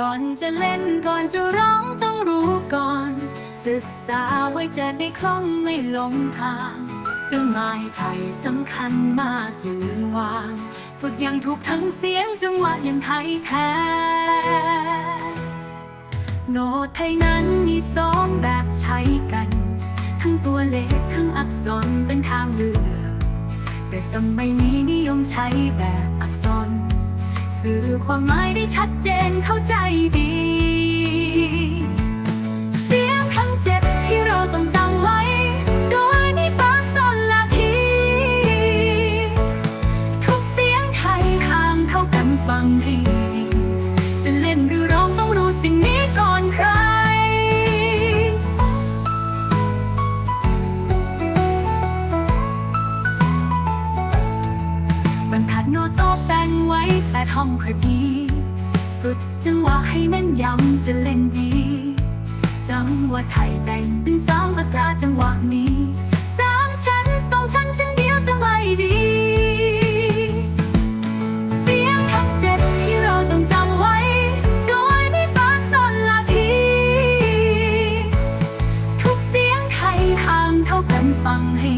ก่อนจะเล่นก่อนจะร้องต้องรู้ก่อน ศึกษาไว้จะได้คล่องไม่หลงทางเครื่องหมายไทยสำคัญมากอย่าลืมวาง ฝึกอย่างถูกทั้งเสียงจังหวะอย่างไทยแท้โน้ตไทยนั้นมีสองแบบใช้กัน ทั้งตัวเลขทั้งอักษรเป็นทางเลือกแต่สมัยนี้นิยมใช้แบบอักษร สื่อความหมายได้ชัดเจนเข้าใจดี ดห้องคดีฝึกจังหวะให้แม่นยำจะเล่นดี จังหวะไทยแบ่งเป็นสองอัตราจังหวะนี้สามชั้นสองชั้นชั้นเดียวจะไม่ดี เสียงทั้งเจ็ดที่เราต้องจำไว้ โดยไมีฟ้าซอนลาทีทุกเสียงไทยห้ามเท่ากันฟังให้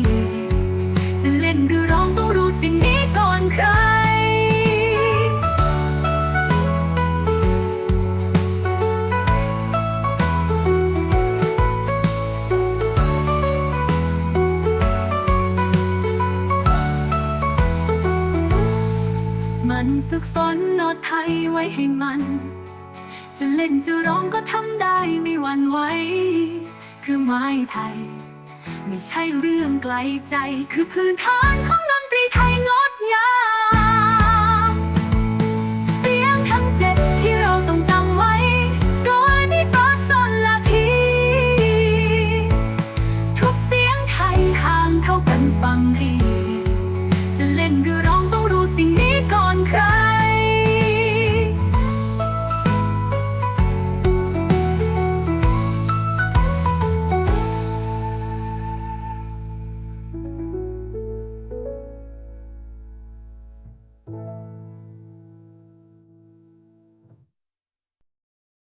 มันฝึกฝนนอตไทยไว้ให้มัน จะเล่นจะร้องก็ทำได้ไม่หวั่นไหวคือไม้ไทย ไม่ใช่เรื่องไกลใจ คือพื้นฐานของดนตรีไทยงดงาม